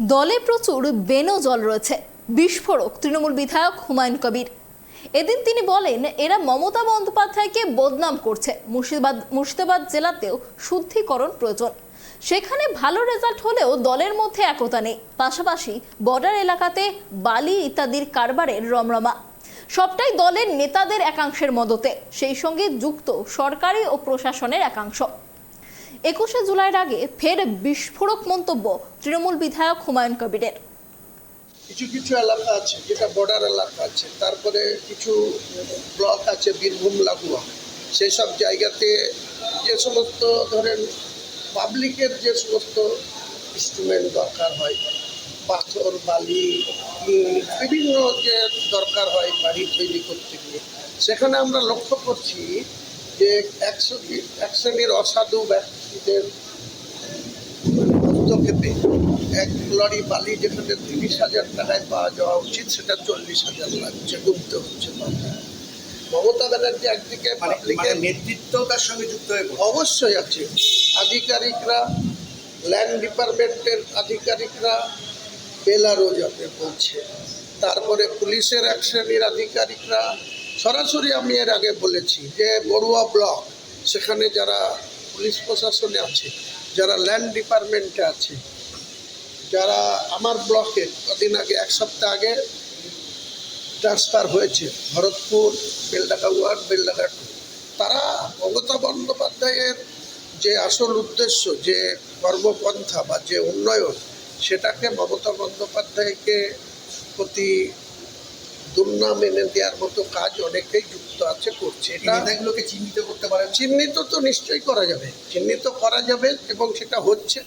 দলে প্রচুর বেনো জল রয়েছে। বিস্ফোরক তৃণমূল বিধায়ক হুমায়ুন কবির। এদিন তিনি বলেন, এরা মমতা বন্দ্যোপাধ্যায়কে বদনাম করছে। মুর্শিদাবাদ মুর্শিদাবাদ জেলাতেও শুদ্ধিকরণ প্রয়োজন। সেখানে ভালো রেজাল্ট হলেও দলের মধ্যে একতা নেই। পাশাপাশি বর্ডার এলাকাতে বালি ইত্যাদির কারবারের রমরমা। সবটাই দলের নেতাদের একাংশের মদতে। সেই সঙ্গে যুক্ত সরকারি ও প্রশাসনের একাংশ। একুশে জুলাইয়ের আগে ফের বিস্ফোরক মন্তব্য তৃণমূল বিধায়ক হুমায়ুন কবিরের। কিছু কিছু এলাকা আছে, যেটা বর্ডার এলাকা আছে, তারপরে কিছু ব্লক আছে, বীরভূম, লাগোয়া। সেই সব জায়গাতে যে সমস্ত ধরেন পাবলিকের যে সমস্ত ইনস্ট্রুমেন্ট দরকার হয়, পাথর, বালি বিভিন্ন যে দরকার হয় বাড়ি তৈরি করতে গিয়ে, সেখানে আমরা লক্ষ্য করছি যে একশো এক শ্রেণির অসাধু ব্যক্তিদের হস্তক্ষেপে এক লরি বালি যেখানে তিরিশ হাজার টাকায় পাওয়া যাওয়া উচিত সেটা চল্লিশ হাজার লাগছে ডুবতে হচ্ছে মমতা ব্যানার্জি একদিকে মানে পাবলিকের মানে নেতৃত্ব তার সঙ্গে যুক্ত হয়ে অবশ্যই আছে। আধিকারিকরা ল্যান্ড ডিপার্টমেন্টের আধিকারিকরা বেলারও যাতে বলছে। তারপরে পুলিশের এক শ্রেণির আধিকারিকরা সরাসরি আমি এর আগে বলেছি যে বড়ুয়া ব্লক সেখানে যারা পুলিশ প্রশাসনে আছে, যারা ল্যান্ড ডিপার্টমেন্টে আছে, যারা আমার ব্লকে কদিন আগে, এক সপ্তাহ আগে ট্রান্সফার হয়েছে, ভরতপুর বেলডাকা ওয়ান বেলডাকা টু তারা মমতা বন্দ্যোপাধ্যায়ের যে আসল উদ্দেশ্য, যে কর্মপন্থা বা যে উন্নয়ন, সেটাকে মমতা বন্দ্যোপাধ্যায়কে প্রতি দুর্নাম এনে দেওয়ার মতো কাজ অনেকেই যুক্ত আছে করছে। এটা নেতাগুলোকে চিহ্নিত করতে পারে চিহ্নিত তো নিশ্চয়ই করা যাবে। চিহ্নিত করা যাবে এবং সেটা হচ্ছে।